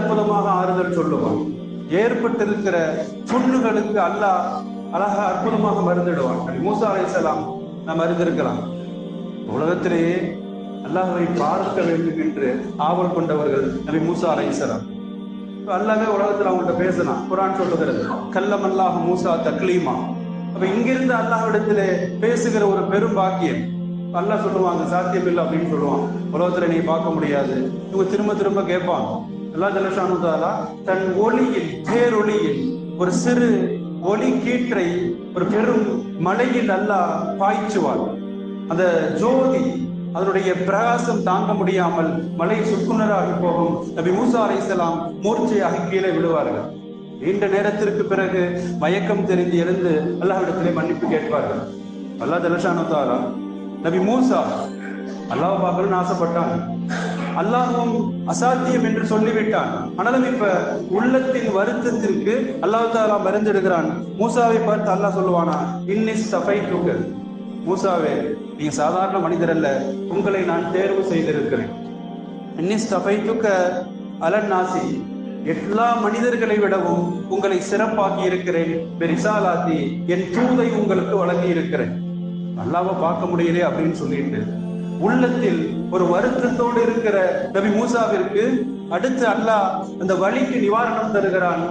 அற்புதமாக ஆறுதல் சொல்லுவான். ஏற்பட்டிருக்கிற புண்ணுகளுக்கு அல்லாஹ் அழகா அற்புதமாக மருந்திடுவான். மூசா அலைஹிஸ்ஸலாம் நாம் மருந்திருக்கலாம் உலகத்திலேயே அல்லாஹை பார்க்க வேண்டும் என்று ஆவல் கொண்டவர்கள் நபி மூசா அலைஹிஸ்ஸலாம் அல்லாவே உலகத்தில் உலகத்துல அவங்கள்ட்ட பேசலாம் குரான் சொல்லுகிறது கல்லம் அல்லாஹ் மூசா தக்லீமா. அப்ப இங்கிருந்து அல்லாஹ்விடத்திலே பேசுகிற ஒரு பெரும் பாக்கியம். அல்லாஹ் சொல்லுவாங்க சாத்தியம் இல்லை அப்படின்னு சொல்லுவான். உலகத்துல நீ பார்க்க முடியாது. இவங்க திரும்ப திரும்ப கேட்பாங்க. அல்லாஹ் ஜலஷானுதாலா தன் ஒளியில் பேரொளியில் ஒரு சிறு ஒளி கீற்றை ஒரு பெரும் மலையில் அல்லாஹ் பாய்ச்சுவார் அந்த ஜோதி அதனுடைய பிரகாசம் தாங்க முடியாமல் மலை சுக்குனராகி போகும் நபி மூசா அலைஹிஸ்ஸலாம் மூர்ச்சையாக கீழே விழுவார்கள். நீண்ட நேரத்திற்கு பிறகு மயக்கம் தெரிந்து எழுந்து அல்லாஹ்விடத்திலே மன்னிப்பு கேட்பார்கள். அல்லாஹ் ஜலஷானு நபி மூசா அல்லாஹ் பார்க்கணும்னு ஆசைப்பட்டான். அல்லாஹும் அசாத்தியம் என்று சொல்லிவிட்டான். ஆனாலும் இப்ப உள்ளத்தின் வருத்தத்திற்கு அல்லாஹ் தாலா மருந்தெடுக்கிறான் மூசாவை பார்த்து அல்லாஹ் சொல்லுவானா இன்னிஸ் சஃபை தூக்கல் மூசாவே நீங்க சாதாரண மனிதர் அல்ல உங்களை நான் தேர்வு செய்திருக்கிறேன். இன்னிஸ் சஃபை தூக்க அலன் நாசி எல்லா மனிதர்களை விடவும் உங்களை சிறப்பாக்கி இருக்கிறேன். பெரிசாலாத்தி என் தூதை உங்களுக்கு வழங்கி இருக்கிறேன் நல்லாவ பார்க்க முடியலே அப்படின்னு சொல்லிட்டு உள்ளத்தில் ஒரு வருத்தத்தோடு இருக்கிற நபி மூசாவிற்கு அடுத்து அல்லாஹ் அந்த வழிக்கு நிவாரணம் தருகிறான்.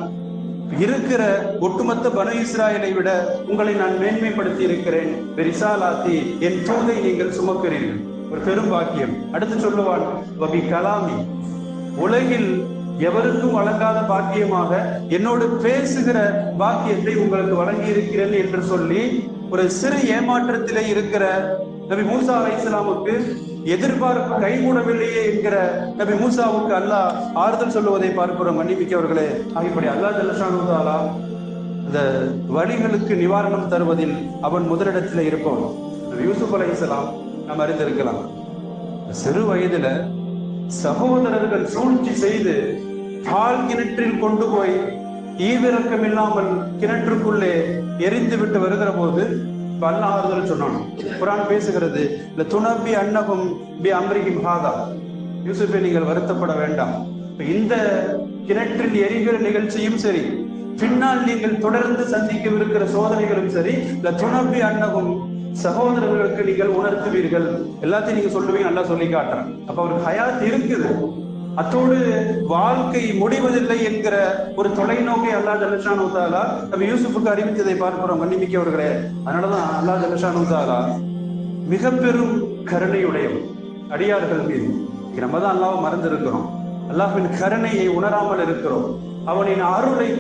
இருக்கிற ஒட்டுமொத்த பனு இஸ்ராயலை விட உங்களை நான் மேன்மைப்படுத்தி இருக்கிறேன். பெரிசாலாத்தி என் தூதை நீங்கள் சுமக்கிறீர்கள். ஒரு பெரும் பாக்கியம். அடுத்து சொல்லுவான் வபி கலாமி. உலகில் எவருக்கும் வழங்காத பாக்கியமாக என்னோடு பேசுகிற பாக்கியத்தை உங்களுக்கு வழங்கி இருக்கிறேன் என்று சொல்லி ஒரு சிறு ஏமாற்றத்திலே இருக்கிற நபி மூசா அலை இஸ்லாமுக்கு எதிர்பார்ப்பு கைகூடவில்லையே என்கிற நபி மூசாவுக்கு அல்லாஹ் ஆறுதல் சொல்லுவதை பார்க்கிறோம் மன்னிமிக்கவர்களே ஆகிப்படி அல்லாஹ் ஜல்லஷானுதாலா இந்த வழிகளுக்கு நிவாரணம் தருவதில் அவன் முதலிடத்தில் இருப்பவன். யூசுப் அலை இஸ்லாம் நாம் அறிந்திருக்கலாம். சிறு வயதுல சகோதரர்கள் சூழ்ச்சி செய்து பால் கிணற்றில் கொண்டு போய் ஈவிரக்கம் இல்லாமல் கிணற்றுக்குள்ளே எரிந்து விட்டு வருகிற போது பல்ல ஆறுதல் சொன்னான். குரான் பேசுகிறது இந்த துணபி அன்னகும் பி அம்ரிகிம் ஹாதா. யூசுஃபை நீங்கள் வருத்தப்பட வேண்டாம். இந்த கிணற்றில் எரிகிற நிகழ்ச்சியும் சரி பின்னால் நீங்கள் தொடர்ந்து சந்திக்கவிருக்கிற சோதனைகளும் சரி இந்த துணபி அன்னகும் சகோதரர்களுக்கு நீங்கள் உணர்த்துவீர்கள். எல்லாத்தையும் நீங்க சொல்லுவீங்க நல்லா சொல்லி காட்டுறேன். அப்ப அவருக்கு ஹயாத் இருக்குது. அத்தோடு வாழ்க்கை முடிவதில்லை என்கிற ஒரு தொலைநோக்கை அல்லா ஜலஷான் உத்தாலா நம்ம யூசுஃபுக்கு அறிவித்ததை பார்க்கிறோம் மன்னிமிக்கவர்களே அதனாலதான் அல்லா ஜலஷான் உத்தாலா மிக பெரும் கருணையுடையவர் அடியார்கள் மீது. நம்ம தான் அல்லாவை மறந்து இருக்கிறோம் அல்லாஹின் கருணையை உணராமல் இருக்கிறோம். அவனின் அருளை